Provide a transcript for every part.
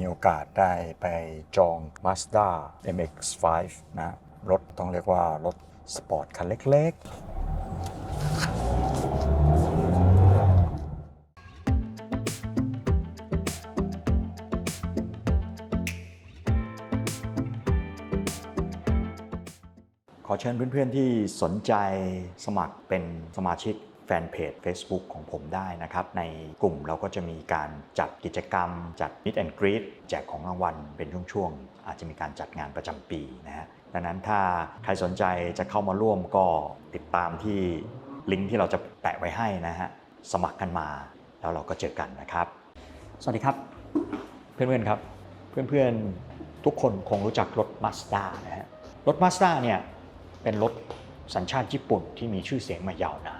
มีโอกาสได้ไปจอง Mazda MX-5 นะ รถต้องเรียกว่ารถสปอร์ตคันเล็กๆขอเชิญเพื่อนๆที่สนใจสมัครเป็นสมาชิก ฟนเพจ Facebook ของผมได้นะครับ ในกลุ่มเราก็จะมีการจัดกิจกรรม จัด Meet and Greet แจกของรางวัลเป็นช่วงๆ อาจจะมีการจัดงานประจำปีนะฮะดังนั้นถ้าใครสนใจจะเข้ามาร่วมก็ติดตามที่ลิงก์ที่เราจะแปะไว้ให้นะฮะสมัครกันมาแล้วเราก็เจอกันนะครับ สวัสดีครับ เพื่อนๆครับ เพื่อนๆทุกคนคงรู้จักรถ Mazda นะฮะรถ Mazda เนี่ยเป็นรถสัญชาติญี่ปุ่นที่มีชื่อเสียงมายาวนาน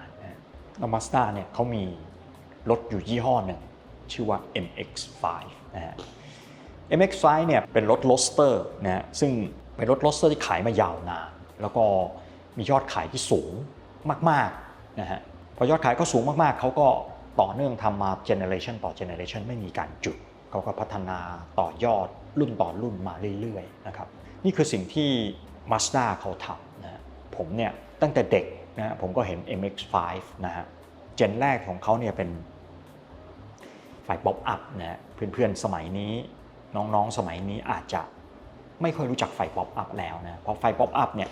แล้ว Mazda เนี่ยเขามีรถอยู่ยี่ห้อหนึ่งชื่อว่า MX-5 นะฮะ MX-5 เนี่ยเป็นรถโรสเตอร์นะฮะซึ่งเป็นรถโรสเตอร์ที่ขายมายาวนาน แล้วก็มียอดขายที่สูงมากๆนะฮะพอยอดขายก็สูงมากๆ เขาก็ต่อเนื่องทำมาเจเนอเรชันต่อเจเนอเรชันไม่มีการจุด เขาก็พัฒนาต่อยอดรุ่นต่อรุ่นมาเรื่อยๆนะครับนี่คือสิ่งที่ Mazda เขาทำนะฮะผมเนี่ยตั้งแต่เด็ก นะผมก็เห็น MX-5 นะฮะ เจนแรกของเขาเนี่ยเป็นไฟป๊อปอัพนะฮะเพื่อนๆสมัยนี้น้องๆสมัยนี้อาจจะไม่ค่อยรู้จักไฟป๊อปอัพแล้วนะ เพราะไฟป๊อปอัพเนี่ย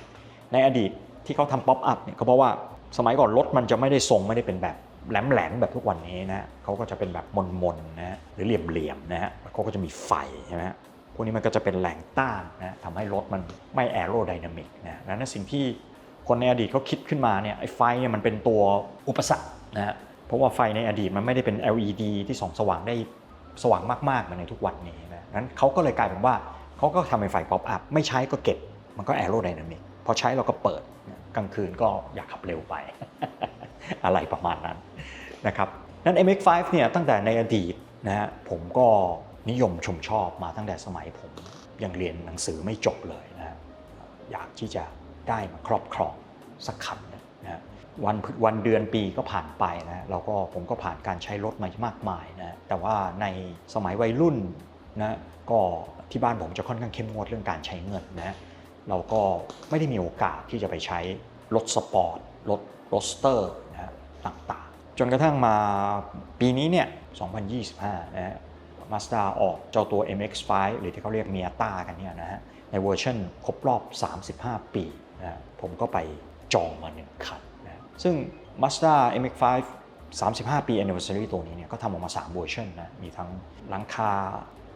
ในอดีตที่เขาทำป๊อปอัพเนี่ยก็เพราะว่าสมัยก่อนรถมันจะไม่ได้ทรงไม่ได้เป็นแบบแหลมๆแบบทุกวันนี้นะเขาก็จะเป็นแบบมนๆนะฮะหรือเหลี่ยมๆนะฮะเขาก็จะมีไฟใช่ไหมฮะพวกนี้มันก็จะเป็นแหล่งต้านนะทำให้รถมันไม่แอโรไดนามิกนะและนั่นสิ่งที่ คนในอดีตเขาคิดขึ้นมาเนี่ยไอ้ไฟเนี่ยมันเป็นตัวอุปสรรคนะฮะเพราะว่าไฟในอดีตมันไม่ได้เป็น LED ที่ส่องสว่างได้สว่างมากๆเหมือนในทุกวันนี้นะนั้นเขาก็เลยกลายเป็นว่าเขาก็ทำเป็นไฟป๊อปอัพไม่ใช้ก็เก็บมันก็แอโรไดนามิกพอใช้เราก็เปิดกลางคืนก็อยากขับเร็วไป อะไรประมาณนั้นนะครับนั้น MX5 เนี่ยตั้งแต่ในอดีตนะฮะผมก็นิยมชมชอบมาตั้งแต่สมัยผมยังเรียนหนังสือไม่จบเลยนะฮะอยากที่จะ ได้มาครอบครองสักคันนะฮะวันวันเดือนปีก็ผ่านไปนะเราก็ผมก็ผ่านการใช้รถมามากมายนะแต่ว่าในสมัยวัยรุ่นนะก็ที่บ้านผมจะค่อนข้างเข้มงวดเรื่องการใช้เงินนะเราก็ไม่ได้มีโอกาสที่จะไปใช้รถสปอร์ตรถโรสเตอร์นะต่างๆ จนกระทั่งมาปีนี้เนี่ย 2025 นะฮะ Mazda ออกเจ้าตัว MX-5 หรือที่เขาเรียกเมียต้ากันเนี่ยนะฮะในเวอร์ชันครบรอบ 35 ปี นะผมก็ไปจองมาหนึ่งคันนะซึ่ง Mazda MX-5 35 ปี Anniversary ตัวนี้เนี่ยก็ทำออกมา3เวอร์ชันนะมีทั้งหลังคา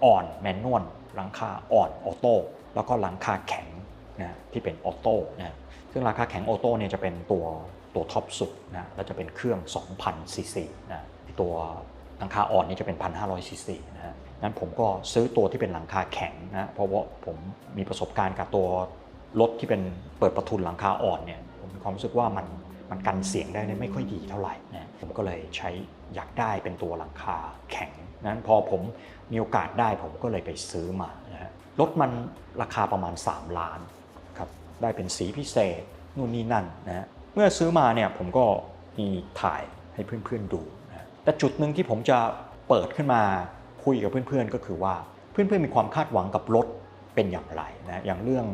อ่อนแมนนวลหลังคาอ่อนออโต้แล้วก็หลังคาแข็งนะที่เป็นออโต้นะซึ่งหลังคาแข็งออโต้เนี่ยจะเป็นตัวตัวท็อปสุดนะแล้วจะเป็นเครื่อง 2,000 ซีซีนะตัวหลังคาอ่อนนี่จะเป็น 1,500 ซีซีนะฮะนั้นผมก็ซื้อตัวที่เป็นหลังคาแข็งนะเพราะว่าผมมีประสบการณ์กับตัว รถที่เป็นเปิดประทุนหลังคาอ่อนเนี่ยผมมีความรู้สึกว่ามันมันกันเสียงได้ไม่ค่อยดีเท่าไหร่นะผมก็เลยใช้อยากได้เป็นตัวหลังคาแข็งนั้นพอผมมีโอกาสได้ผมก็เลยไปซื้อมานะฮะรถมันราคาประมาณ 3 ล้านครับได้เป็นสีพิเศษนู่นนี่นั่นนะฮะเมื่อซื้อมาเนี่ยผมก็มีถ่ายให้เพื่อนๆดูนะฮะแต่จุดหนึ่งที่ผมจะเปิดขึ้นมาคุยกับเพื่อนๆก็คือว่าเพื่อนๆมีความคาดหวังกับรถ เป็นอย่างไรนะอย่างเรื่อง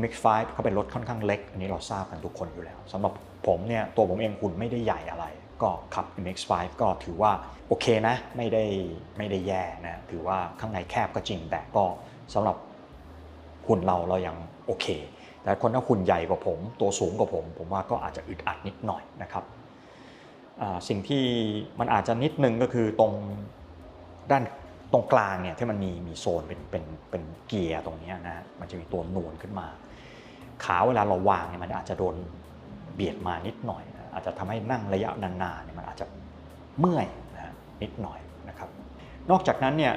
MX5 ก็เป็นรถค่อนข้างเล็ก อันนี้เราทราบกันทุกคนอยู่แล้วสำหรับผมเนี่ยตัวผมเองหุ่นไม่ได้ใหญ่อะไร ก็ขับ MX5 ก็ถือว่าโอเคนะไม่ได้ไม่ได้แย่นะถือว่าข้างในแคบก็จริงแต่ก็สำหรับหุ่นเราเรายังโอเค แต่คนถ้าหุ่นใหญ่กว่าผม ตัวสูงกว่าผม ผมว่าก็อาจจะอึดอัดนิดหน่อยนะครับสิ่งที่มันอาจจะนิดนึงก็คือตรงด้าน ตรงกลางเนี่ยที่มันมีมีโซนเป็นเป็นเป็นเกียร์ตรงนี้นะฮะมันจะมีตัวนวลขึ้นมา ขาเวลาเราวางเนี่ยมันอาจจะโดนเบียดมานิดหน่อยนะอาจจะทำให้นั่งระยะนานๆเนี่ยมันอาจจะเมื่อยนะฮะนิดหน่อยนะครับ นอกจากนั้นเนี่ย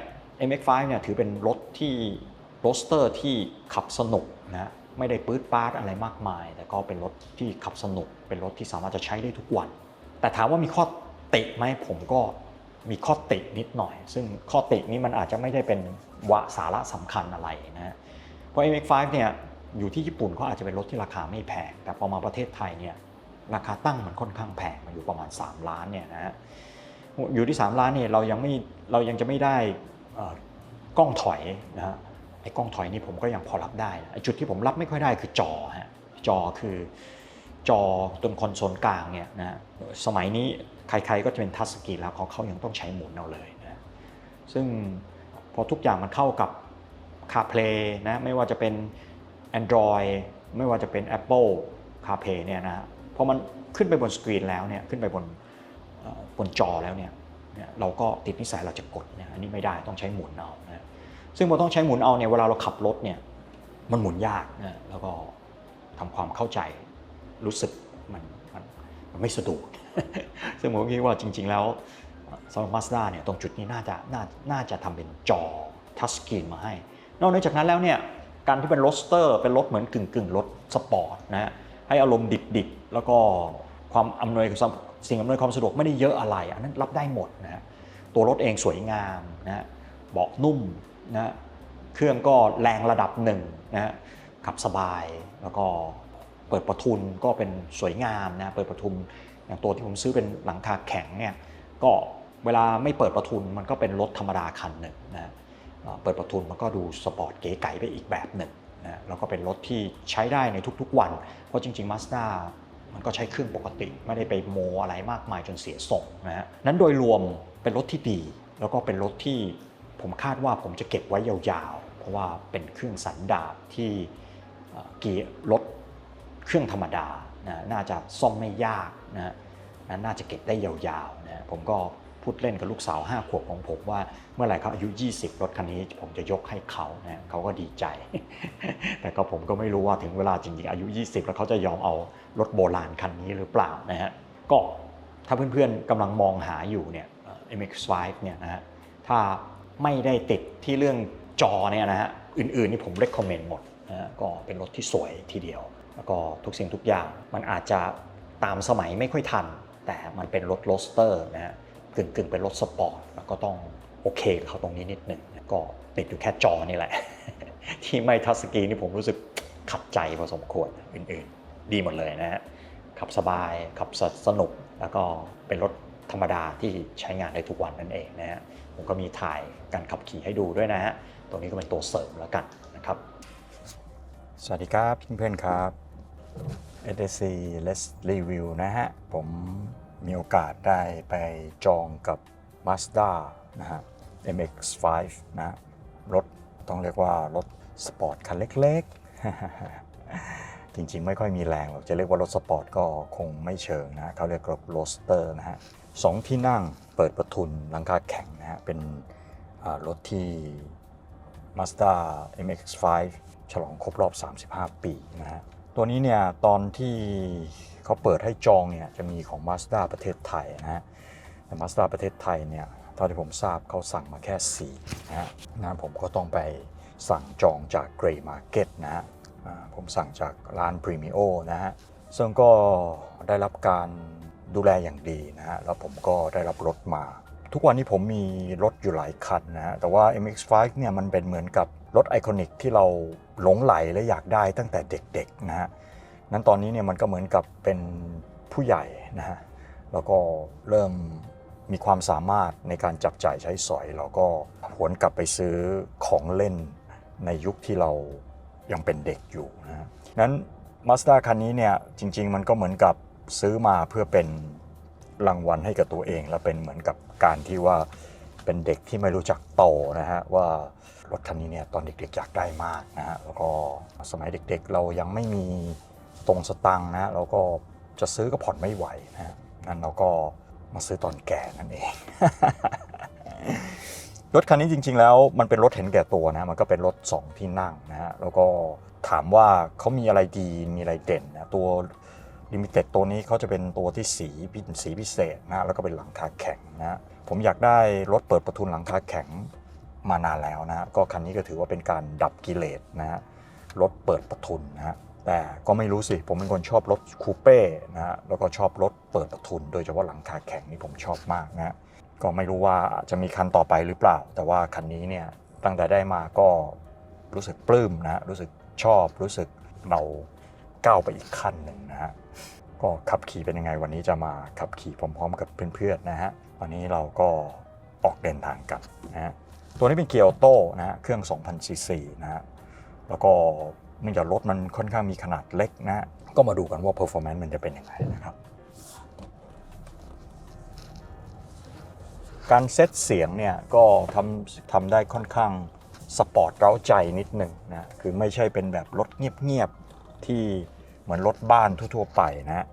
MX5 เนี่ยถือเป็นรถที่โรสเตอร์ที่ขับสนุกนะไม่ได้ปื๊ดปาดอะไรมากมาย แต่ก็เป็นรถที่ขับสนุก เป็นรถที่สามารถจะใช้ได้ทุกวัน แต่ถามว่ามีข้อติไหมผมก็ มีข้อตินิดหน่อย ซึ่งข้อตินี้มันอาจจะไม่ได้เป็นวะสาระสำคัญอะไรนะเพราะ MX5 เนี่ยอยู่ที่ญี่ปุ่นเขาอาจจะเป็นรถที่ราคาไม่แพง แต่พอมาประเทศไทยเนี่ยราคาตั้งมันค่อนข้างแพงมันอยู่ประมาณ 3 ล้านเนี่ยนะฮะอยู่ที่ 3 ล้านเนี่ยเรายังไม่เรายังจะไม่ได้กล้องถอยนะฮะไอ้กล้องถอยนี่ผมก็ยังพอรับได้ไอ้จุดที่ผมรับไม่ค่อยได้คือจอฮะจอคือจอตรงคอนโซลกลางเนี่ยนะฮะสมัยนี้ ใครๆก็จะเป็นทัชสกรีนแล้วเขาเขายังต้องใช้หมุนเอาเลยนะซึ่งพอทุกอย่างมันเข้ากับ CarPlay นะไม่ว่าจะเป็น Android ไม่ว่าจะเป็น Apple CarPlay เนี่ยนะพอมันขึ้นไปบนสกรีนแล้วเนี่ยขึ้นไปบนบนจอแล้วเนี่ยเราก็ติดนิสัยเราจะกดเนี่ยอันนี้ไม่ได้ต้องใช้หมุนเอานะซึ่งพอต้องใช้หมุนเอาเนี่ยเวลาเราขับรถเนี่ยมันหมุนยากนะแล้วก็ทำความเข้าใจรู้สึกมันมัน ไม่สะดวกซึ่งผมคิดว่าจริง ๆ แล้วสำหรับ Mazda เนี่ยตรงจุดนี้น่าจะน่าน่าจะทำเป็นจอทัชสกรีนมาให้ นอกจากนั้นแล้วเนี่ยการที่เป็นรถสเตอร์เป็นรถเหมือนกึ่งกึ่งรถสปอร์ตนะฮะให้อารมณ์ดิบๆ แล้วก็ความอำนวยสิ่งอำนวยความสะดวกไม่ได้เยอะอะไร อันนั้นรับได้หมดนะฮะตัวรถเองสวยงามนะฮะเบาะนุ่มนะฮะเครื่องก็แรงระดับหนึ่งนะฮะขับสบายแล้วก็ เปิดประทุนก็เป็นสวยงามนะเปิดประทุนอย่างตัวที่ผมซื้อเป็นหลังคาแข็งเนี่ยก็เวลาไม่เปิดประทุนมันก็เป็นรถธรรมดาคันหนึ่งนะเปิดประทุนมันก็ดูสปอร์ตเก๋ไก๋ไปอีกแบบหนึ่งนะแล้วก็เป็นรถที่ใช้ได้ในทุกๆวัน เพราะจริงๆ Mazda มันก็ใช้เครื่องปกติ ไม่ได้ไปโมอะไรมากมายจนเสียทรงนะฮะนั้นโดยรวมเป็นรถที่ดี แล้วก็เป็นรถที่ผมคาดว่าผมจะเก็บไว้ยาวๆ เพราะว่าเป็นเครื่องสันดาปที่เกียร์รถ เครื่องธรรมดานะน่าจะซ่อมไม่ยากนะฮะนั้นน่าจะเก็บได้ยาวๆนะผมก็พูดเล่นกับลูกสาว5ขวบของผมว่าเมื่อไหร่เขาอายุ 20 รถคันนี้ผมจะยกให้เขานะเขาก็ดีใจ แต่ก็ผมก็ไม่รู้ว่าถึงเวลาจริงๆอายุ 20 แล้วเขาจะยอมเอารถโบราณคันนี้หรือเปล่านะฮะก็ถ้าเพื่อนๆกำลังมองหาอยู่เนี่ย MX5 เนี่ยนะฮะถ้าไม่ได้ติดที่เรื่องจอเนี่ยนะฮะอื่นๆนี่ผม recommend หมดนะฮะก็เป็นรถที่สวยทีเดียว แล้วก็ทุกสิ่งทุกอย่างมันอาจจะตามสมัยไม่ค่อยทัน แต่มันเป็นรถโรสเตอร์นะฮะกึ่งๆ เป็นรถสปอร์ตแล้วก็ต้องโอเคกับเขาตรงนี้นิดหนึ่งก็ติดอยู่แค่จอนี่แหละ ที่ไม่ทัชสกรีนนี่ผมรู้สึกขัดใจพอสมควรอื่นๆ ดีหมดเลยนะฮะขับสบายขับสสนุกแล้วก็เป็นรถธรรมดาที่ใช้งานได้ทุกวันนั่นเองนะฮะผมก็มีถ่ายการขับขี่ให้ดูด้วยนะฮะตัวนี้ก็เป็นตัวเสริมแล้วกันนะครับ สวัสดีครับเพื่อนๆครับ SSC Let's Review นะฮะ ผมมีโอกาสได้ไปจองกับ Mazda นะฮะ MX5 นะฮะรถต้องเรียกว่ารถสปอร์ตคันเล็กๆ จริงๆ ไม่ค่อยมีแรงหรอกจะเรียกว่ารถสปอร์ตก็คงไม่เชิงนะเขาเรียกรถโรสเตอร์นะฮะสองที่นั่งเปิดประทุนหลังคาแข็งนะฮะเป็นรถที่ Mazda MX5 ฉลองครบรอบ 35 ปีนะฮะตัวนี้เนี่ยตอนที่เขาเปิดให้จองเนี่ยจะมีของ Mazda ประเทศไทยนะฮะแต่ Mazda ประเทศไทยเนี่ยเท่าที่ผมทราบเขาสั่งมาแค่4นะฮะนะผมก็ต้องไปสั่งจองจาก Grey Market นะฮะผมสั่งจากร้าน Premio นะฮะซึ่งก็ได้รับการดูแลอย่างดีนะฮะแล้วผมก็ได้รับรถมา ทุกวันนี้ผมมีรถอยู่หลายคันนะฮะแต่ว่า MX5 เนี่ยมันเป็นเหมือนกับรถไอคอนิกที่เราหลงไหลและอยากได้ตั้งแต่เด็กๆนะฮะนั้นตอนนี้เนี่ยมันก็เหมือนกับเป็นผู้ใหญ่นะฮะแล้วก็เริ่มมีความสามารถในการจับจ่ายใช้สอย เราก็หวนกลับไปซื้อของเล่นในยุคที่เรายังเป็นเด็กอยู่นะนั้น Mazda คันนี้เนี่ยจริง ๆ มันก็เหมือนกับซื้อมาเพื่อเป็น รางวัลให้กับตัวเอง และเป็นเหมือนกับการที่ว่าเป็นเด็กที่ไม่รู้จักโตนะฮะว่ารถคันนี้เนี่ยตอนเด็กๆอยากได้มากนะฮะแล้วก็สมัยเด็กๆ เรายังไม่มีตรงสตังค์นะเราก็จะซื้อก็ผ่อนไม่ไหวนะฮะนั้นเราก็มาซื้อตอนแก่นั่นเอง รถคันนี้จริง ๆ แล้วมันเป็นรถเห็นแก่ตัวนะมันก็เป็นรถ 2 ที่นั่งนะฮะแล้วก็ถามว่าเขามีอะไรดีมีอะไรเด่นนะตัว ลิมิเต็ดตัวนี้เขาจะเป็นตัวที่สีสีพิเศษนะแล้วก็เป็นหลังคาแข็งนะผมอยากได้รถเปิดประทุนหลังคาแข็งมานานแล้วนะก็คันนี้ก็ถือว่าเป็นการดับกิเลสนะฮะรถเปิดประทุนนะฮะแต่ก็ไม่รู้สิ ผมเป็นคนชอบรถคูเป้นะฮะแล้วก็ชอบรถเปิดประทุน โดยเฉพาะหลังคาแข็งนี่ผมชอบมากนะฮะก็ไม่รู้ว่าจะมีคันต่อไปหรือเปล่า แต่ว่าคันนี้เนี่ยตั้งแต่ได้มาก็รู้สึกปลื้มนะรู้สึกชอบรู้สึกเรา ก้าวไปอีกขั้นหนึ่งนะฮะก็ขับขี่เป็นยังไงวันนี้จะมาขับขี่พร้อมๆ กับเพื่อนๆนะฮะวันนี้เราก็ออกเดินทางกันนะฮะตัวนี้เป็นเกียร์ออโต้นะฮะเครื่อง 2,000ซีซีนะฮะแล้วก็เนื่องจากรถมันค่อนข้างมีขนาดเล็กนะฮะก็มาดูกันว่า performance มันจะเป็นยังไงนะครับ การเซตเสียงเนี่ยก็ทำทำได้ค่อนข้างสปอร์ตเร้าใจนิดหนึ่งนะคือไม่ใช่เป็นแบบรถเงียบ ที่เหมือนรถบ้านทั่วๆไปนะฮะ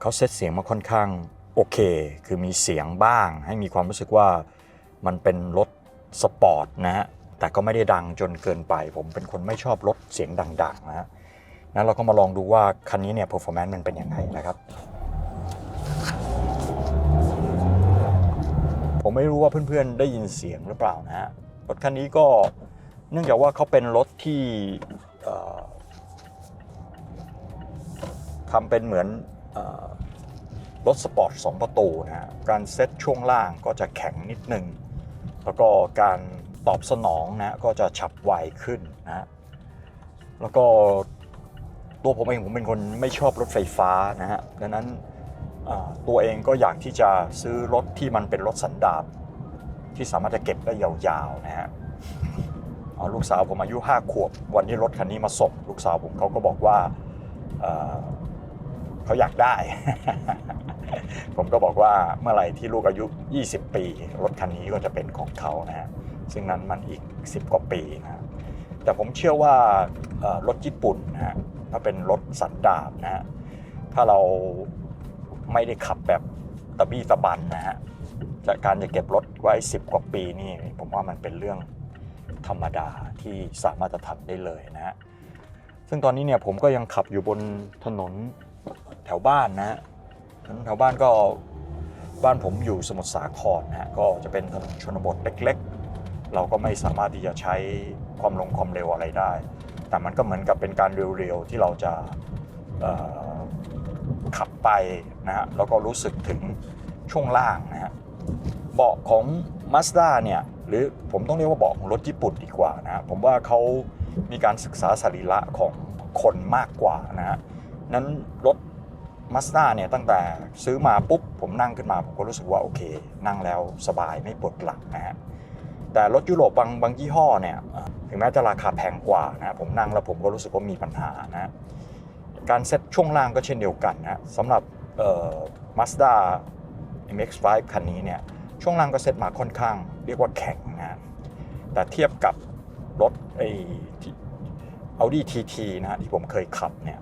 เขาเซตเสียงมาค่อนข้างโอเค คือมีเสียงบ้าง ให้มีความรู้สึกว่ามันเป็นรถสปอร์ตนะฮะ แต่ก็ไม่ได้ดังจนเกินไป ผมเป็นคนไม่ชอบรถเสียงดังๆนะฮะนั้นเราก็มาลองดูว่าคันนี้เนี่ย performance มันเป็นยังไงนะครับ ผมไม่รู้ว่าเพื่อนๆได้ยินเสียงหรือเปล่านะฮะ รถคันนี้ก็เนื่องจากว่าเขาเป็นรถที่ ทำเป็นเหมือนรถสปอร์ต2ประตูนะฮะการเซ็ตช่วงล่างก็จะแข็งนิดนึง แล้วก็การตอบสนองนะก็จะฉับไวขึ้นนะฮะแล้วก็ตัวผมเองผมเป็นคนไม่ชอบรถไฟฟ้านะฮะดังนั้นตัวเองก็อยากที่จะซื้อรถที่มันเป็นรถสันดาปที่สามารถจะเก็บได้ยาวๆนะฮะลูกสาวผมอายุ5ขวบ วันที่รถคันนี้มาส่งลูกสาวผมเขาก็บอกว่า เขาอยากได้ ผมก็บอกว่าเมื่อไหร่ที่ลูกอายุ 20 ปี รถคันนี้ก็จะเป็นของเขานะฮะซึ่งนั้นมันอีก 10 กว่าปีนะฮะแต่ผมเชื่อว่ารถญี่ปุ่นนะฮะถ้าเป็นรถสันดาปนะฮะถ้าเราไม่ได้ขับแบบตะบี้ตะบันนะฮะจากการจะเก็บรถไว้ 10 กว่าปีนี่ผมว่ามันเป็นเรื่องธรรมดาที่สามารถจะทำได้เลยนะฮะซึ่งตอนนี้เนี่ยผมก็ยังขับอยู่บนถนน แถวบ้านนะฮะถนนแถวบ้านก็บ้านผมอยู่สมุทรสาครนะฮะก็จะเป็นถนนชนบทเล็กๆ เราก็ไม่สามารถที่จะใช้ความลงความเร็วอะไรได้ แต่มันก็เหมือนกับเป็นการเร็วๆที่เราจะขับไปนะฮะแล้วก็รู้สึกถึงช่วงล่างนะฮะเบาะของ Mazda เนี่ยหรือผมต้องเรียกว่าเบาะของรถญี่ปุ่นดีกว่านะฮะผมว่าเขามีการศึกษาสรีระของคนมากกว่านะฮะ นั้นรถ Mazda เนี่ยตั้งแต่ซื้อมาปุ๊บผมนั่งขึ้นมาผมก็รู้สึกว่าโอเค นั่งแล้วสบายไม่ปวดหลังนะฮะแต่รถยุโรปบางบางยี่ห้อเนี่ยถึงแม้จะราคาแพงกว่านะผมนั่งแล้วผมก็รู้สึกว่ามีปัญหานะการเซ็ตช่วงล่างก็เช่นเดียวกันนะสำหรับเอ่อ Mazda MX-5 คันนี้เนี่ยช่วงล่างก็เซ็ตมาค่อนข้าง เรียกว่าแข็งนะแต่เทียบกับรถไอ้ Audi TT นะฮะที่ผมเคยขับเนี่ย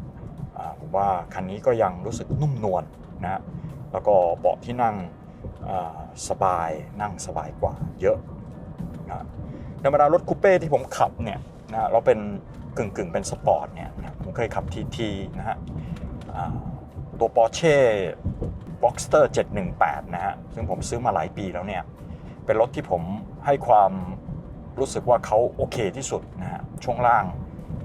ว่าคันนี้ก็ยังรู้สึกนุ่มนวลนะฮะแล้วก็เบาะที่นั่งสบายนั่งสบายกว่าเยอะนะธรรมดารถคูเป้ที่ผมขับเนี่ยนะเราเป็นกึ่งกึ่งๆเป็นสปอร์ตเนี่ยนะผมเคยขับ TT นะฮะอ่าตัว Porsche Boxster 718 นะฮะ ซึ่งผมซื้อมาหลายปีแล้วเนี่ย เป็นรถที่ผมให้ความรู้สึกว่าเขาโอเคที่สุดนะฮะ ช่วงล่าง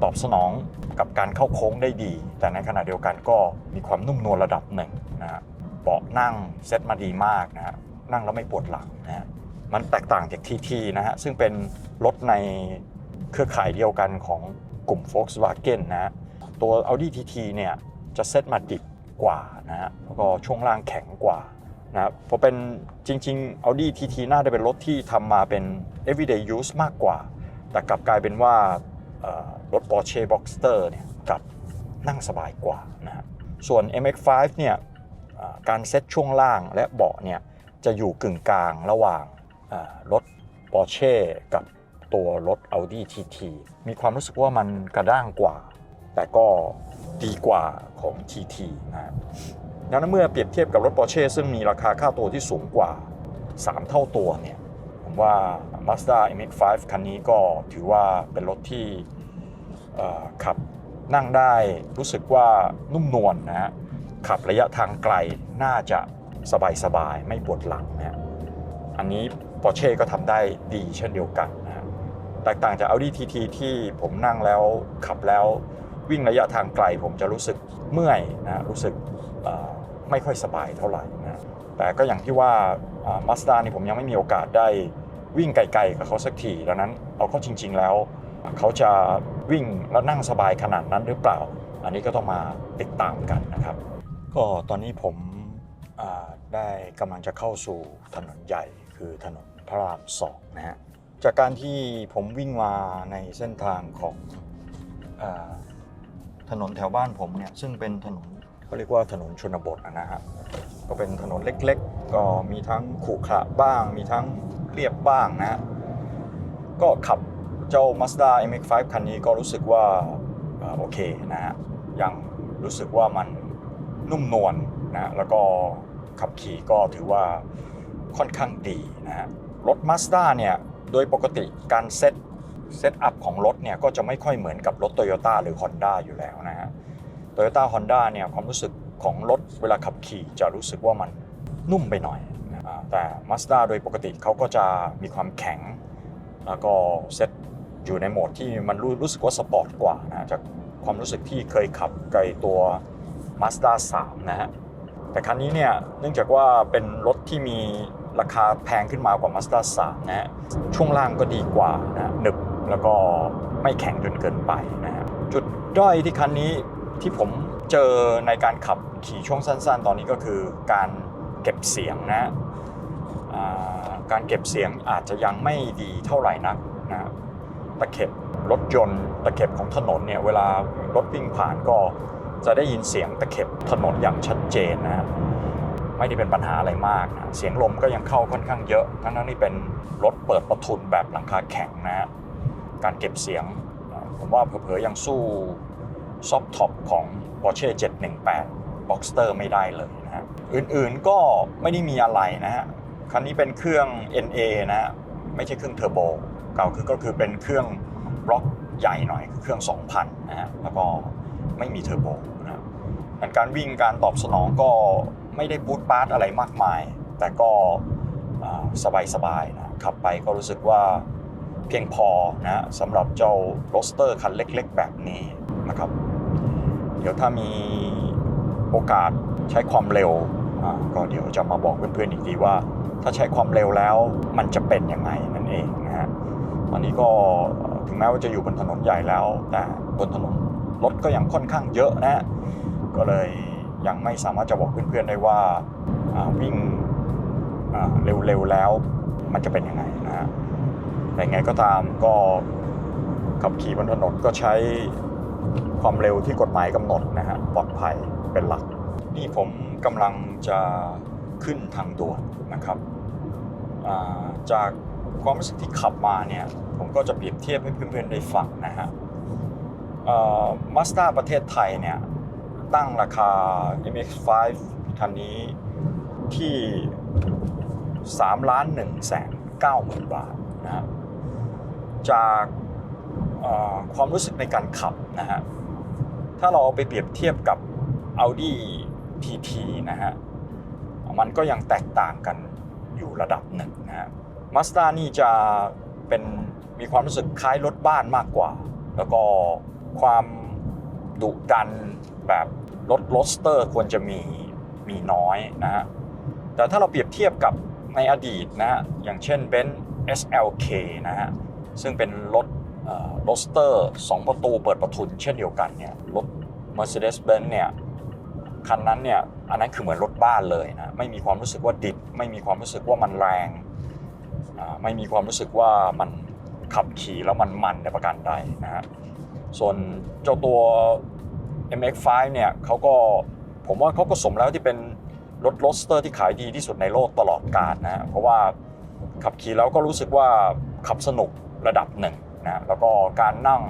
ตอบสนองกับการเข้าโค้งได้ดี แต่ในขณะเดียวกันก็มีความนุ่มนวลระดับหนึ่งนะฮะเบาะนั่งเซ็ตมาดีมากนะฮะนั่งแล้วไม่ปวดหลังนะฮะมันแตกต่างจาก TT นะฮะซึ่งเป็นรถในเครือข่ายเดียวกันของกลุ่ม Volkswagen นะฮะตัว Audi TT เนี่ยจะเซ็ตมาดิบกว่านะฮะแล้วก็ช่วงล่างแข็งกว่านะครับเพราะเป็นจริง ๆ Audi TT น่าจะเป็นรถที่ทำมาเป็น everyday use มากกว่า แต่กลับกลายเป็นว่า รถ Porsche Boxster เนี่ยกับนั่งสบายกว่านะฮะส่วน MX5 เนี่ยเอ่อการเซ็ตช่วงล่างและเบาะเนี่ยจะอยู่กึ่งกลางระหว่างเอ่อรถ Porsche กับตัวรถ Audi TT มีความรู้สึกว่ามันกระด้างกว่า แต่ก็ดีกว่าของ TT นะฮะดังนั้นเมื่อเปรียบเทียบกับรถ Porsche ซึ่งมีราคาค่าตัวที่สูงกว่า 3 เท่าตัวเนี่ยผมว่า Mazda MX-5 คันนี้ก็ถือว่าเป็นรถที่ ขับนั่งได้รู้สึกว่านุ่มนวลนะฮะขับระยะทางไกลน่าจะสบายๆ ไม่ปวดหลังนะฮะอันนี้ Porsche ก็ทำได้ดีเช่นเดียวกันนะฮะแตกต่างจาก Audi TT ที่ผมนั่งแล้วขับแล้ววิ่งระยะทางไกลผมจะรู้สึกเมื่อยนะรู้สึกไม่ค่อยสบายเท่าไหร่นะแต่ก็อย่างที่ว่ามาสด้านี่ผมยังไม่มีโอกาสได้วิ่งไกลๆกับเขาสักทีดังนั้นเอาเข้าจริง ๆ แล้ว เขาจะวิ่งแล้วนั่งสบายขนาดนั้นหรือเปล่า อันนี้ก็ต้องมาติดตามกันนะครับ ก็ตอนนี้ผมได้กำลังจะเข้าสู่ถนนใหญ่คือถนนพระรามสองนะฮะจากการที่ผมวิ่งมาในเส้นทางของอถนนแถวบ้านผมเนี่ยซึ่งเป็นถนนเขาเรียกว่าถนนชนบทนะฮะก็เป็นถนนเล็กๆ ก็มีทั้งขรุขระบ้าง มีทั้งเรียบบ้างนะฮะก็ขับ เจ้า Mazda MX-5 คันนี้ก็รู้สึกว่าโอเคนะฮะยังรู้สึกว่ามันนุ่มนวลนะแล้วก็ขับขี่ก็ถือว่าค่อนข้างดีนะฮะรถ Mazda เนี่ยโดยปกติการเซตเซตอัพของรถเนี่ยก็จะไม่ค่อยเหมือนกับรถ Toyota หรือ Honda อยู่แล้วนะฮะ Toyota Honda เนี่ยความรู้สึกของรถเวลาขับขี่จะรู้สึกว่ามันนุ่มไปหน่อยนะอ่าแต่ Mazda โดยปกติเขาก็จะมีความแข็ง แล้วก็เซต อยู่ในโหมดที่มันรู้รู้สึกว่าสปอร์ตกว่านะจากความรู้สึกที่เคยขับไกลตัว Mazda 3 นะฮะ แต่คันนี้เนี่ยเนื่องจากว่าเป็นรถที่มีราคาแพงขึ้นมากว่า Mazda 3 นะฮะ ช่วงล่างก็ดีกว่านะหนึบแล้วก็ไม่แข็งจนเกินไปนะฮะ จุดด้อยที่คันนี้ที่ผมเจอในการขับขี่ช่วงสั้น ๆ ตอนนี้ก็คือการเก็บเสียงนะฮะการเก็บเสียงอาจจะยังไม่ดีเท่าไหร่นักนะ ตะเข็บรถยนต์ตะเข็บของถนนเนี่ยเวลารถวิ่งผ่านก็จะได้ยินเสียงตะเข็บถนนอย่างชัดเจนนะไม่ได้เป็นปัญหาอะไรมากนะเสียงลมก็ยังเข้าค่อนข้างเยอะ ทั้งๆที่เป็นรถเปิดประทุนแบบหลังคาแข็งนะฮะการเก็บเสียงผมว่าเผลอๆยังสู้ซอฟท็อปของ Porsche 718 Boxster ไม่ได้เลยนะฮะอื่นๆก็ไม่ได้มีอะไรนะฮะคันนี้เป็นเครื่อง NA นะฮะไม่ใช่เครื่องเทอร์โบ เก่าคือก็คือเป็นเครื่องบล็อกใหญ่หน่อยคือเครื่อง 2,000นะฮะแล้วก็ไม่มีเทอร์โบนะฮะแต่การวิ่งการตอบสนองก็ไม่ได้บูตปาร์ตอะไรมากมาย แต่ก็สบายๆนะขับไปก็รู้สึกว่าเพียงพอนะสำหรับเจ้าโรสเตอร์คันเล็กๆ แบบนี้นะครับ เดี๋ยวถ้ามีโอกาสใช้ความเร็วก็เดี๋ยวจะมาบอกเพื่อนๆอีกทีว่า ถ้าใช้ความเร็วแล้วมันจะเป็นยังไงนั่นเอง ตอนนี้ก็ถึงแม้ว่าจะอยู่บนถนนใหญ่แล้ว แต่บนถนนรถก็ยังค่อนข้างเยอะนะฮะก็เลยยังไม่สามารถจะบอกเพื่อนๆได้ว่าวิ่งเร็วๆแล้วมันจะเป็นยังไงนะฮะแต่ไงก็ตามก็ขับขี่บนถนนก็ใช้ความเร็วที่กฎหมายกำหนดนะฮะปลอดภัยเป็นหลัก นี่ผมกำลังจะขึ้นทางด่วนนะครับ จาก ความรู้สึกที่ขับมาเนี่ยผมก็จะเปรียบเทียบให้เพื่อนๆได้ฟังนะฮะมาสด้าประเทศไทยเนี่ยตั้งราคา MX5 คันนี้ที่3ล้าน1แสน9หมื่นบาทนะฮะจากความรู้สึกในการขับนะฮะถ้าเราเอาไปเปรียบเทียบกับ Audi TT นะฮะมันก็ยังแตกต่างกันอยู่ระดับหนึ่งนะฮะ Mazda นี่จะเป็นมีความรู้สึกคล้ายรถบ้านมากกว่า แล้วก็ความดุดันแบบรถโรสเตอร์ควรจะมีมีน้อยนะฮะ แต่ถ้าเราเปรียบเทียบกับในอดีตนะฮะ อย่างเช่นเบนซ์ SLK นะฮะ ซึ่งเป็นรถโรสเตอร์2ประตูเปิดประทุนเช่นเดียวกันเนี่ย รถ Mercedes-Benz เนี่ย คันนั้นเนี่ย อันนั้นคือเหมือนรถบ้านเลยนะ ไม่มีความรู้สึกว่าดิบ ไม่มีความรู้สึกว่ามันแรง ไม่มีความรู้สึกว่ามันขับขี่แล้วมันมันในประการใดนะฮะส่วนเจ้าตัว MX5 เนี่ยเขาก็ผมว่าเขาก็สมแล้วที่เป็นรถโรสเตอร์ที่ขายดีที่สุดในโลกตลอดกาลนะฮะเพราะว่าขับขี่แล้วก็รู้สึกว่าขับสนุกระดับหนึ่งนะแล้วก็การนั่ง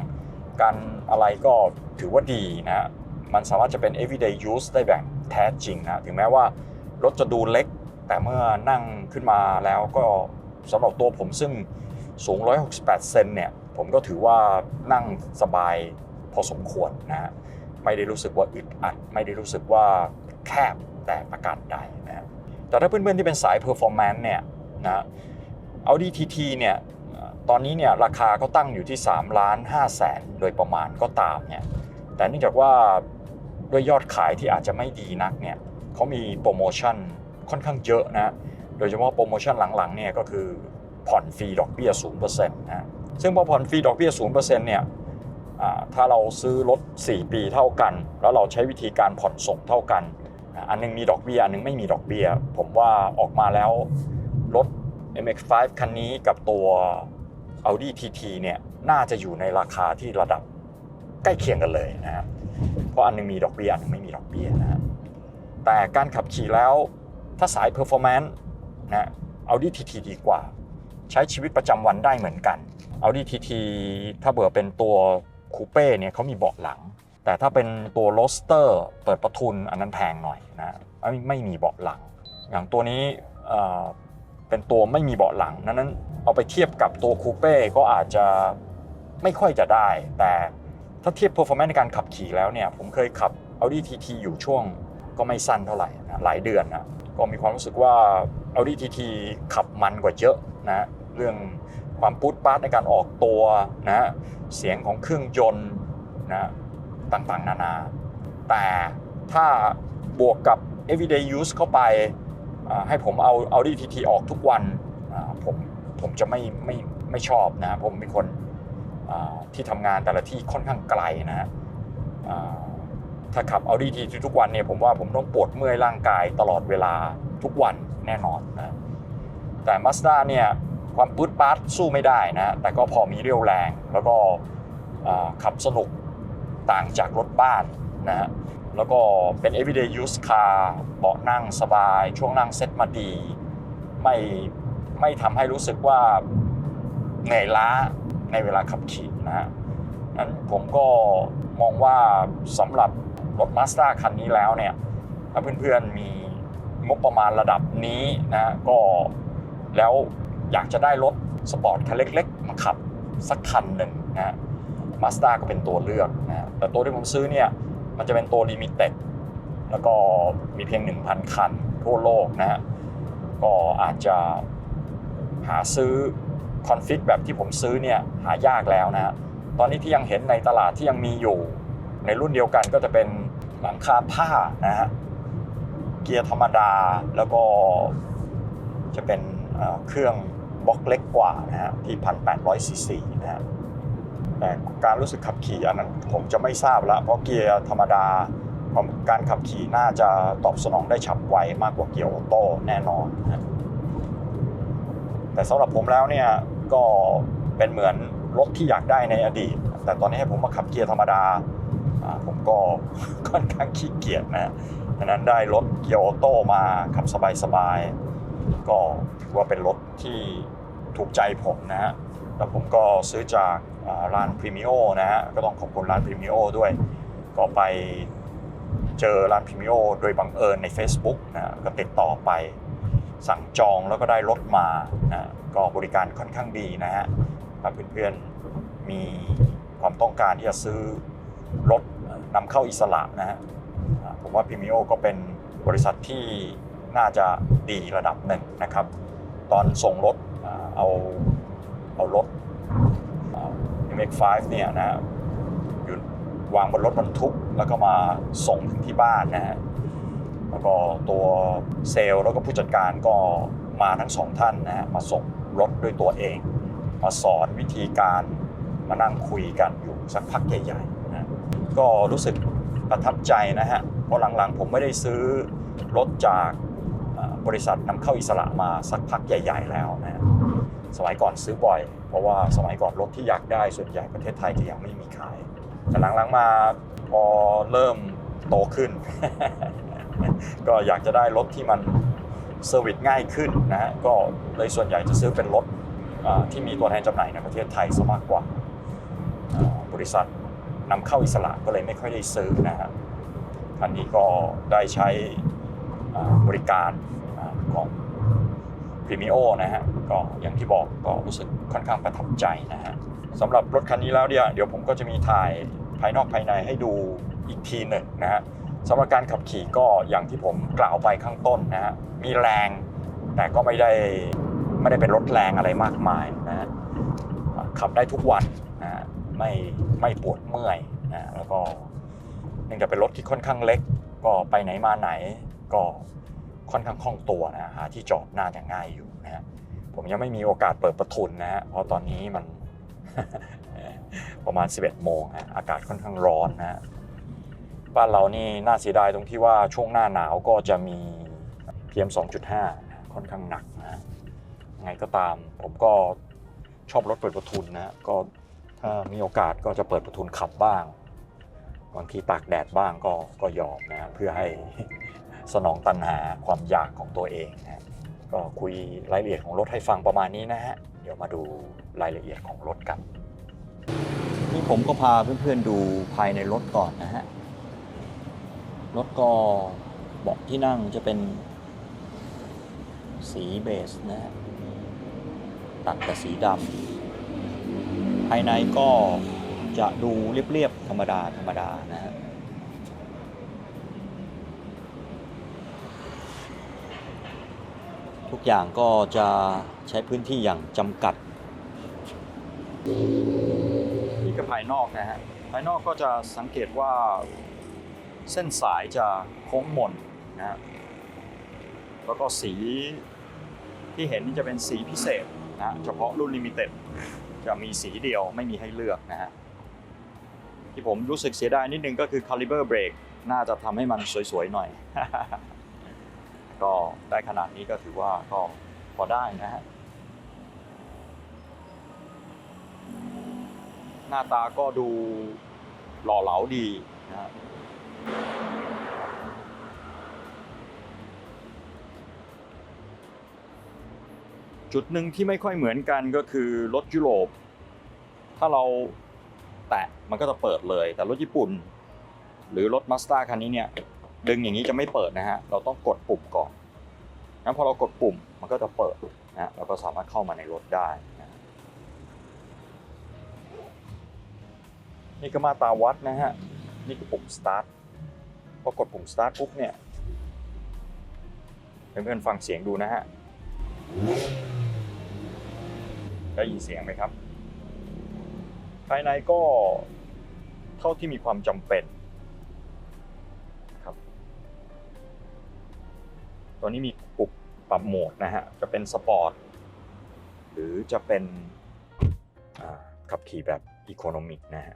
การอะไรก็ถือว่าดีนะฮะมันสามารถจะเป็น everyday use ได้แบบแท้จริงนะถึงแม้ว่ารถจะดูเล็ก แต่เมื่อนั่งขึ้นมาแล้วก็ สำหรับตัวผมซึ่งสูง 168 เซนเนี่ย ผมก็ถือว่านั่งสบายพอสมควรนะฮะ ไม่ได้รู้สึกว่าอึดอัด ไม่ได้รู้สึกว่าแคบแต่ประการใดนะฮะ แต่ถ้าเพื่อนๆที่เป็นสาย performance เนี่ยนะ Audi TT เนี่ย ตอนนี้เนี่ยราคาก็ตั้งอยู่ที่3ล้าน5แสนโดยประมาณก็ตามเนี่ย แต่เนื่องจากว่าด้วยยอดขายที่อาจจะไม่ดีนักเนี่ยเขามีโปรโมชั่นค่อนข้างเยอะนะ โดยเฉพาะโปรโมชั่นหลังๆเนี่ยก็คือผ่อนฟรีดอกเบี้ย0%นะซึ่งพอผ่อนฟรีดอกเบี้ย0%เนี่ยอ่าถ้าเราซื้อรถ 4 ปีเท่ากัน แล้วเราใช้วิธีการผ่อนส่งเท่ากัน อันหนึงมีดอกเบี้ยอันหนึงไม่มีดอกเบี้ย ผมว่าออกมาแล้วรถ MX5 คันนี้กับตัว Audi TT เนี่ยน่าจะอยู่ในราคาที่ระดับใกล้เคียงกันเลยนะครับเพราะอันหนึงมีดอกเบี้ยอันหนึงไม่มีดอกเบี้ยนะฮะแต่การขับขี่แล้วถ้าสาย performance นะ Audi TT ดีกว่า ใช้ชีวิตประจำวันได้เหมือนกัน Audi TT ถ้าเบื่อเป็นตัวคูเป้เนี่ยเขามีเบาะหลัง แต่ถ้าเป็นตัวโรสเตอร์เปิดประทุนอันนั้นแพงหน่อยนะไม่ไม่มีเบาะหลัง อย่างตัวนี้เป็นตัวไม่มีเบาะหลังนั้นนั้นเอาไปเทียบกับตัวคูเป้ก็อาจจะไม่ค่อยจะได้ แต่ถ้าเทียบ performance ในการขับขี่แล้วเนี่ยผมเคยขับ Audi TT อยู่ช่วงก็ไม่สั้นเท่าไหร่นะหลายเดือนนะ ก็มีความรู้สึกว่า Audi TT ขับมันกว่าเยอะนะเรื่องความปูดปาร์ตในการออกตัวนะเสียงของเครื่องยนต์นะต่างๆ นานา แต่ถ้าบวกกับ everyday use เข้าไปให้ผมเอา Audi TT ออกทุกวันผมผมจะไม่ไม่ไม่ชอบนะผมเป็นคนที่ทำงานแต่ละที่ค่อนข้างไกลนะฮะ ถ้าขับ Audi TT ทุกวันเนี่ยผมว่าผมต้องปวดเมื่อยร่างกายตลอดเวลาทุกวันแน่นอนนะแต่ Mazda เนี่ยความปื๊ดปาร์ตสู้ไม่ได้นะแต่ก็พอมีเรี่ยวแรง แล้วก็ขับสนุกต่างจากรถบ้านนะฮะแล้วก็เป็น everyday use car เบาะนั่งสบาย ช่วงนั่งเซ็ตมาดี ไม่ไม่ทำให้รู้สึกว่าเหนื่อยล้าในเวลาขับขี่นะฮะนั้นผมก็มองว่าสำหรับ รถ Mazda คันนี้แล้วเนี่ยถ้าเพื่อนๆมีงบประมาณระดับนี้นะก็แล้วอยากจะได้รถสปอร์ตคันเล็กๆ มาขับสักคันหนึ่งนะมาสด้าก็เป็นตัวเลือกนะแต่ตัวที่ผมซื้อเนี่ยมันจะเป็นตัวลิมิเต็ดแล้วก็มีเพียง 1,000 คันทั่วโลกนะฮะก็อาจจะหาซื้อคอนฟิกแบบที่ผมซื้อเนี่ยหายากแล้วนะฮะตอนนี้ที่ยังเห็นในตลาดที่ยังมีอยู่ ในรุ่นเดียวกันก็จะเป็น หลังคาผ้านะฮะเกียร์ธรรมดาแล้วก็จะเป็นเครื่องบล็อกเล็กกว่านะฮะที่1,800ซีซีนะฮะแต่การรู้สึกขับขี่อันนั้นผมจะไม่ทราบล้วเพราะเกียร์ธรรมดาการขับขี่น่าจะตอบสนองได้ฉับไวมากกว่าเกียร์ออโต้แน่นอนนะแต่สำหรับผมแล้วเนี่ยก็เป็นเหมือนรถที่อยากได้ในอดีต แต่ตอนนี้ให้ผมมาขับเกียร์ธรรมดา ผมก็ค่อนข้างขี้เกียจนะดังนั้นได้รถเกียร์ออโต้มาขับสบายๆ ก็ถือว่าเป็นรถที่ถูกใจผมนะฮะแล้วผมก็ซื้อจากร้านพรีมิโอนะฮะก็ต้องขอบคุณร้านพรีมิโอด้วย ก็ไปเจอร้านพรีมิโอโดยบังเอิญใน Facebook นะฮะก็ติดต่อไปสั่งจองแล้วก็ได้รถมานะก็บริการค่อนข้างดีนะฮะถ้าเพื่อนๆมีความต้องการที่จะซื้อ รถนำเข้าอิสระนะฮะผมว่าพรีมิโอก็เป็นบริษัทที่น่าจะดีระดับหนึ่งนะครับ ตอนส่งรถเอาเอารถอ่า MX5 เนี่ยนะฮะอยู่วางบนรถบรรทุกแล้วก็มาส่งถึงที่บ้านนะฮะแล้วก็ตัวเซลล์แล้วก็ผู้จัดการก็มาทั้งสองท่านนะฮะมาส่งรถด้วยตัวเอง มาสอนวิธีการมานั่งคุยกันอยู่สักพักใหญ่ๆ ก็รู้สึกประทับใจนะฮะ เพราะหลังๆผมไม่ได้ซื้อรถจากบริษัทนำเข้าอิสระมาสักพักใหญ่ ๆ แล้วนะฮะสมัยก่อนซื้อบ่อย เพราะว่าสมัยก่อนรถที่อยากได้ส่วนใหญ่ประเทศไทยจะยังไม่มีขาย แต่หลังๆมาพอเริ่มโตขึ้น ก็อยากจะได้รถที่มันเซอร์วิสง่ายขึ้นนะฮะ ก็เลยส่วนใหญ่จะซื้อเป็นรถที่มีตัวแทนจำหน่ายในประเทศไทยซะมากกว่าบริษัท นำเข้าอิสระก็เลยไม่ค่อยได้ซื้อนะฮะคันนี้ก็ได้ใช้บริการอของพรีมิโอนะฮะก็อย่างที่บอกก็รู้สึกค่อนข้างประทับใจนะฮะสำหรับรถคันนี้แล้วเนี่ยเดี๋ยวผมก็จะมีถ่ายภายนอกภายในให้ดูอีกทีหนึ่งนะฮะสำหรับการขับขี่ก็อย่างที่ผมกล่าวไปข้างต้นนะฮะมีแรงแต่ก็ไม่ได้ไม่ได้เป็นรถแรงอะไรมากมายนะฮะขับได้ทุกวันนะฮะ ไม่ไม่ปวดเมื่อยนะแล้วก็เนื่องจากเป็นรถที่ค่อนข้างเล็ก ก็ไปไหนมาไหนก็ค่อนข้างคล่องตัวนะหาที่จอดน่าจะง่ายอยู่นะฮะผมยังไม่มีโอกาสเปิดประทุนนะฮะเพราะตอนนี้มันประมาณ 11 โมงฮะอากาศค่อนข้างร้อนนะฮะบ้านเรานี่น่าเสียดายตรงที่ว่าช่วงหน้าหนาวก็จะมี PM 2.5 ค่อนข้างหนักนะฮะไงก็ตามผมก็ชอบรถเปิดประทุนนะก็ ถ้ามีโอกาสก็จะเปิดประทุนขับบ้าง บางทีตากแดดบ้างก็ก็ยอมนะเพื่อให้สนองตัณหาความอยากของตัวเองนะก็คุยรายละเอียดของรถให้ฟังประมาณนี้นะฮะ เดี๋ยวมาดูรายละเอียดของรถกัน นี่ผมก็พาเพื่อนๆดูภายในรถก่อนนะฮะ รถก็เบาะที่นั่งจะเป็นสีเบสนะฮะตัดกับสีดำ ภายในก็จะดูเรียบๆธรรมดาธรรมดานะฮะทุกอย่างก็จะใช้พื้นที่อย่างจำกัด นี่ก็ภายนอกนะฮะ ภายนอกก็จะสังเกตว่าเส้นสายจะโค้งมนนะฮะ แล้วก็สีที่เห็นนี่จะเป็นสีพิเศษนะฮะเฉพาะรุ่นลิมิเต็ด จะมีสีเดียวไม่มีให้เลือกนะฮะที่ผมรู้สึกเสียดายนิดนึงก็คือ caliber brake น่าจะทำให้มันสวยๆหน่อย ก็ได้ขนาดนี้ก็ถือว่าก็พอได้นะฮะหน้าตาก็ดูหล่อเหลาดีนะฮะ จุดหนึ่งที่ไม่ค่อยเหมือนกันก็คือรถยุโรป ถ้าเราแตะมันก็จะเปิดเลย แต่รถญี่ปุ่น หรือรถมาส d a คันนี้เนี่ยดึงอย่างนี้จะไม่เปิดนะฮะ เราต้องกดปุ่มก่อนงั้นพอเรากดปุ่มมันก็จะเปิดนะเราก็สามารถเข้ามาในรถได้นะนี่ก็มาตาวัดนะฮะ นี่คือปุ่ม start พอกดปุ่ม start ปุ๊บเนี่ยเพื่อนๆฟังเสียงดูนะฮะ ได้ยินเสียงไหมครับ ภายในก็เท่าที่มีความจำเป็นครับ ตัวนี้มีปุบปรับโหมดนะฮะ จะเป็นสปอร์ต หรือจะเป็นขับขี่แบบอีโคโนมิกนะฮะ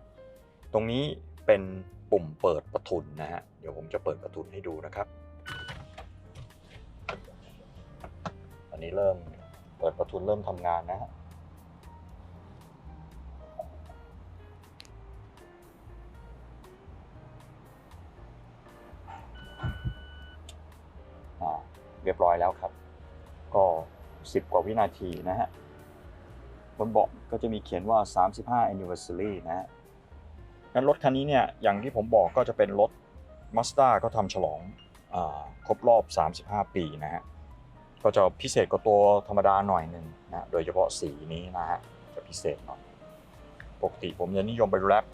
ตรงนี้เป็นปุ่มเปิดประทุนนะฮะ เดี๋ยวผมจะเปิดประทุนให้ดูนะครับ นี้เริ่มเปิดประทุนเริ่มทำงานนะฮะเรียบร้อยแล้วครับ ก็ 10 กว่าวินาทีนะฮะบนเบาะก็จะมีเขียนว่า 35 anniversary นะฮะงั้นรถคันนี้เนี่ย อย่างที่ผมบอกก็จะเป็นรถ Mazda ก็ทำฉลองอครบรอบ 35 ปีนะฮะ ก็จะพิเศษกว่าตัวธรรมดาหน่อยหนึ่งนะโดยเฉพาะสีนี้นะฮะจะพิเศษหน่อยปกติผมจะนิยมไปแรป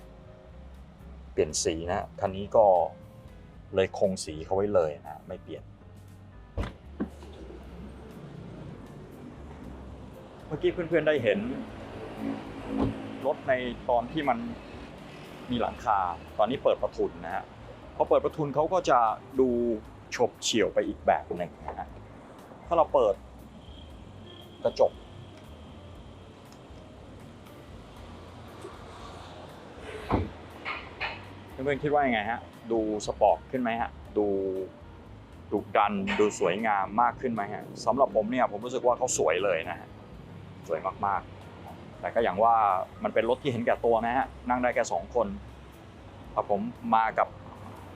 เปลี่ยนสีนะคันนี้ก็เลยคงสีเขาไว้เลยนะไม่เปลี่ยน เมื่อกี้เพื่อนๆได้เห็นรถในตอนที่มันมีหลังคา ตอนนี้เปิดประทุนนะฮะพอเปิดประทุนเขาก็จะดูฉบเฉี่ยวไปอีกแบบหนึ่งนะฮะ ถ้าเราเปิด กระจก เพื่อนๆคิดว่ายังไงฮะ ดูสปอร์ตขึ้นไหมฮะ ดูดุดัน ดูสวยงามมากขึ้นไหมฮะสำหรับผมเนี่ยผมรู้สึกว่าเขาสวยเลยนะฮะ สวยมากๆ แต่ก็อย่างว่ามันเป็นรถที่เห็นแก่ตัวนะฮะ นั่งได้แค่สองคนถ้าผมมากับ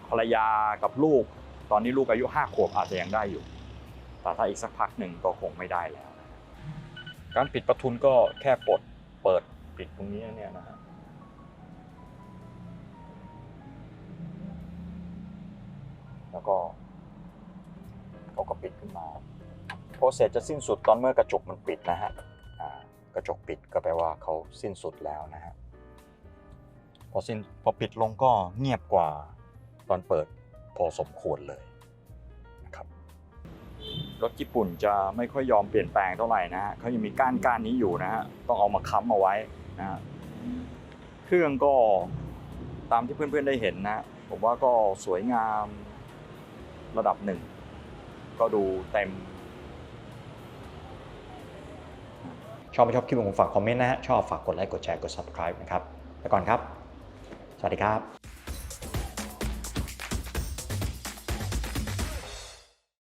ภรรยากับลูก ตอนนี้ลูกอายุห้าขวบอาจจะยังได้อยู่ แต่ถ้าอีกสักพักหนึ่งก็คงไม่ได้แล้วการปิดประทุนก็แค่กดเปิดปิดตรงนี้เนี่ยนะฮะแล้วก็เขาก็ปิดขึ้นมาโปรเซสจะสิ้นสุดตอนเมื่อกระจกมันปิดนะฮะกระจกปิดก็แปลว่าเขาสิ้นสุดแล้วนะฮะพอสิ้นพอปิดลงก็เงียบกว่าตอนเปิดพอสมควรเลย รถญี่ปุ่นจะไม่ค่อยยอมเปลี่ยนแปลงเท่าไหร่นะฮะเขายังมีก้านก้านนี้อยู่นะฮะต้องเอามาค้ำเอาไว้นะฮะเครื่องก็ตามที่เพื่อนๆได้เห็นนะผมว่าก็สวยงามระดับหนึ่ง ก็ดูเต็ม ชอบไม่ชอบคลิปของผมฝากคอมเมนต์นะฮะชอบฝากกดไลค์กดแชร์กด subscribe นะครับไปก่อนครับ สวัสดีครับ